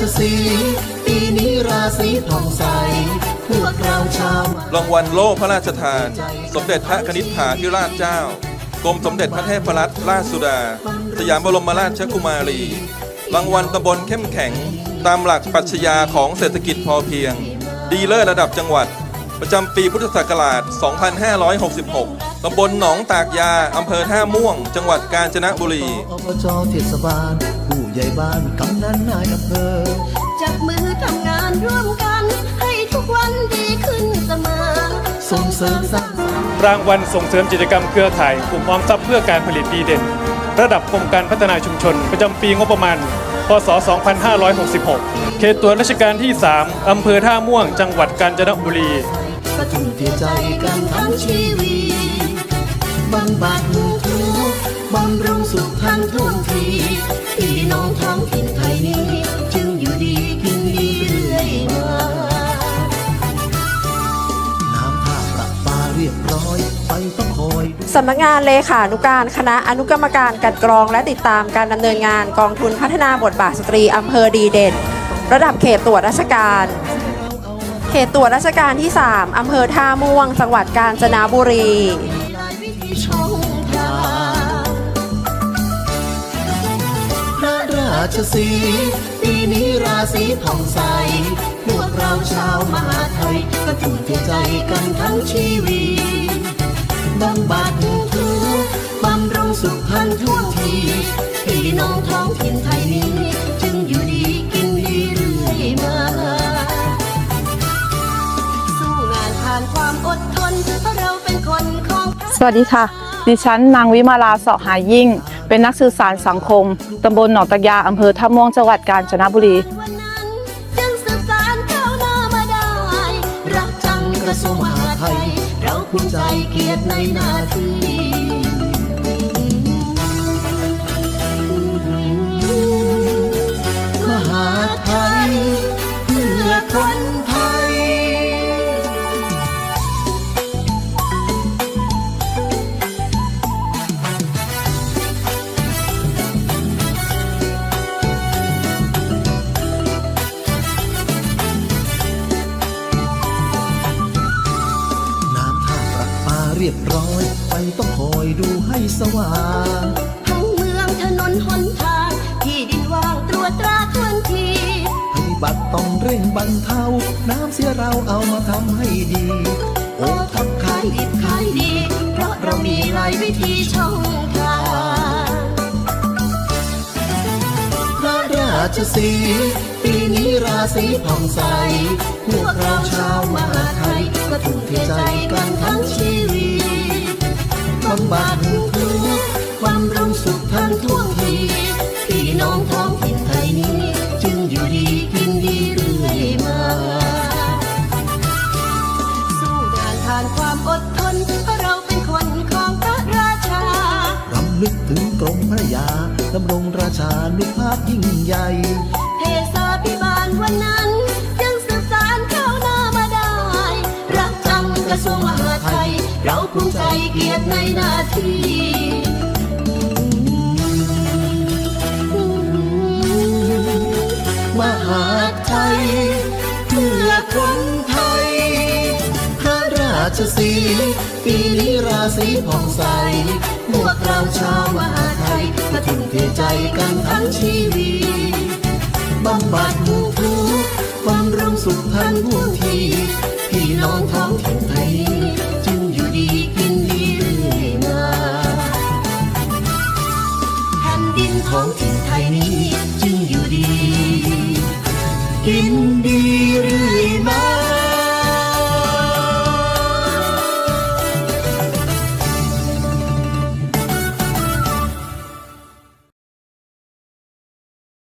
ชสีปีนี้ราศีผ่องใส พวกเราชาวรางวัลโล่พระราชทาน สมเด็จพระนิษฐาธิราชเจ้ากรมสมเด็จพระเทพรัตนราชสุดา สยามบรมราชกุมารี รางวัลตำบลเข้มแข็ง ตามหลักปรัชญาของเศรษฐกิจพอเพียง ดีเลอร์ระดับจังหวัด ประจำปีพุทธศักราช 2566 ตำบลหนองตากยา อำเภอท่าม่วง จังหวัดกาญจนบุรี อบจเทศบาล ผู้ใหญ่บ้านกำนันนายอำเภอ จับมือทำงานร่วมกัน ให้ทุกวันดีขึ้นเสมอ ส่งเสริมสร้างสรรค์รางวัลส่งเสริมกิจกรรมเครือข่ายกลุ่มออมทรัพย์เพื่อการผลิตดีเด่น ระดับกรมการพัฒนาชุมชน ประจำปีงบประมาณ พศ 2566 เขตตรวจราชการที่ 3 อำเภอท่าม่วง จังหวัดกาญจนบุรี ก็ทุ่มเทใจกันทั้งชีวิต บำบัดทุกบำรุงสุขทันท่วงทีพี่น้องท้องถิ่นไทยนี้ จึงอยู่ดีกินดีเรื่อยมาน้ำท่าประปาเรียบร้อยไปต้องคอย สำนักงานเลขานุการคณะอนุกรรมการกลันกรองและติดตามการดำเนินงานกองทุนพัฒนาบทบาทสตรีอำเภอดีเด่น ระดับเขตตรวจราชการเขตตรวจราชการที่ 3 อำเภอท่าม่วง จังหวัดกาญจนบุรี ช่องทางพระราชสีปีนี้ราศีผ่องใส พวกเราชาวมหาไทยก็ทุ่มเทใจกันทั้งชีวิตบำบัดทุกข์บำรุงสุขพันทั่วทีพี่น้องท้องถิ่นไทย วัสดีค่ะ ดิฉันนางวิมาลาเสาะหายิ่ง เป็นนักสื่อสารสังคม ตำบลหนองตะยา อำเภอท่าม่วง จังหวัดกาญจนบุรี กระทรวงมหาดไทยเราภูมิใจเกียรติในหน้าที่ รียบร้อยไปต้องคอยดูให้สว่างทั้งเมืองถนนหนทาง ที่ดินว่างตรวจตราทวนทีปฏิบัติต้องเร่งบรรเทา น้ำเสียเราเอามาทำให้ดี โอ้ทำขายดิบขายดี เพราะเรามีหลายวิธีช่องทางพระราชสีห์ปีนี้ ราศีผ่องใส พวกเราชาวมหาไทยก็ทุ่มเทใจกันทั้งชีวิตบำบัดทุกข์ความรุงสุขทันท่วงทีพี่น้องท้องถิ่นไทยนี้ จึงอยู่ดีกินดีเรื่อยมา สู้งานผ่านความอดทนเพราะเราเป็นคนของพระราชารำลึกถึงกรมพระยาดำรงราชานุภาพยิ่งใหญ่เทศาพิบาล วันนั้น จึงสืบสานข้าวหน้ามาได้ รักจังกระทรวงมหาดไทย เราภูมิใจเกียรติในหน้าที่มหาไทยเพื่อคนไทย พระราชสีปีนี้ราศีผ่องใสพวกเราชาวมหาไทยก็ทุ่มเทใจกันทั้งชีวิต บำบัดหมู่ทุกบำรุงสุขทันดวงทีพี่น้องท้องถิ่นไทยจึงอยู่ดีกินดีเรื่อยมาแผ่นดินของถิ่นไทยนี้จึงอยู่ดี กินดีเรื่อยมา